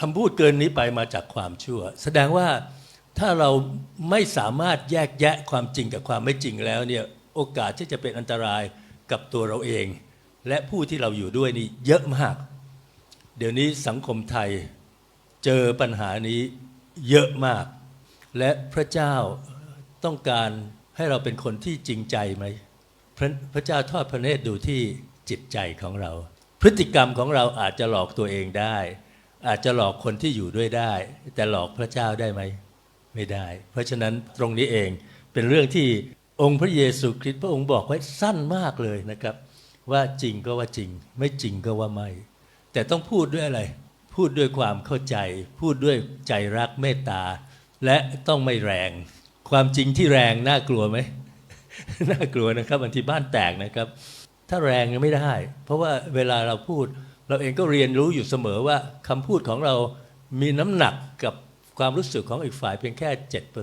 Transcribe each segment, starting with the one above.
คำพูดเกินนี้ไปมาจากความชั่ว แสดงว่าถ้าเราไม่สามารถแยกแยะความจริงกับความไม่จริงแล้วเนี่ยโอกาสที่จะเป็นอันตรายกับตัวเราเอง และผู้ที่เราอยู่ด้วยนี่เยอะมาก เดี๋ยวนี้สังคมไทยเจอปัญหานี้เยอะมาก และพระเจ้าต้องการให้เราเป็นคนที่จริงใจไหมพระพระเจ้าทอดพระเนตรดูที่จิตใจของเรา พฤติกรรมของเราอาจจะหลอกตัวเองได้ อาจจะหลอกคนที่อยู่ด้วยได้ แต่หลอกพระเจ้าได้ไหม ไม่ได้ เพราะฉะนั้นตรงนี้เองเป็นเรื่องที่องค์พระเยซูคริสต์พระองค์บอกไว้สั้นมากเลยนะครับ ว่าจริงก็ว่าจริง ไม่จริงก็ว่าไม่ แต่ต้องพูดด้วยอะไร พูดด้วยความเข้าใจ พูดด้วยใจรักเมตตา และต้องไม่แรง ความจริงที่แรงน่ากลัวไหมน่ากลัวนะครับบางทีบ้านแตกนะครับ ถ้าแรงยังไม่ได้ เพราะว่าเวลาเราพูด เราเองก็เรียนรู้อยู่เสมอว่าคำพูดของเรามีน้ำหนักกับความรู้สึกของอีกฝ่ายเพียงแค่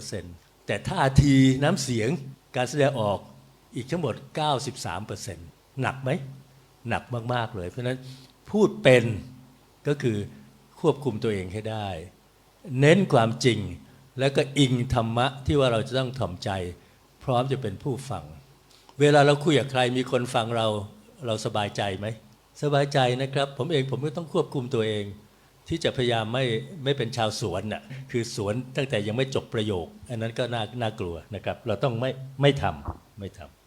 7%แต่ท่าทีน้ำเสียงการแสดงออกอีกทั้งหมด 93%หนักไหม หนักมากๆเลย เพราะนั้นพูดเป็นก็คือควบคุมตัวเองให้ได้ เน้นความจริงแล้วก็อิงธรรมะที่ว่าเราจะต้องถ่อมใจ พร้อมจะเป็นผู้ฟัง เวลาเราคุยกับใครมีคนฟังเราเราสบายใจไหม สบายใจนะครับ ผมเองผมก็ต้องควบคุมตัวเอง ที่จะพยายามไม่ไม่เป็นชาวสวนน่ะคือสวนตั้งแต่ยังไม่จบประโยค อันนั้นก็น่าน่ากลัวนะครับ เราต้องไม่ไม่ทำไม่ทำ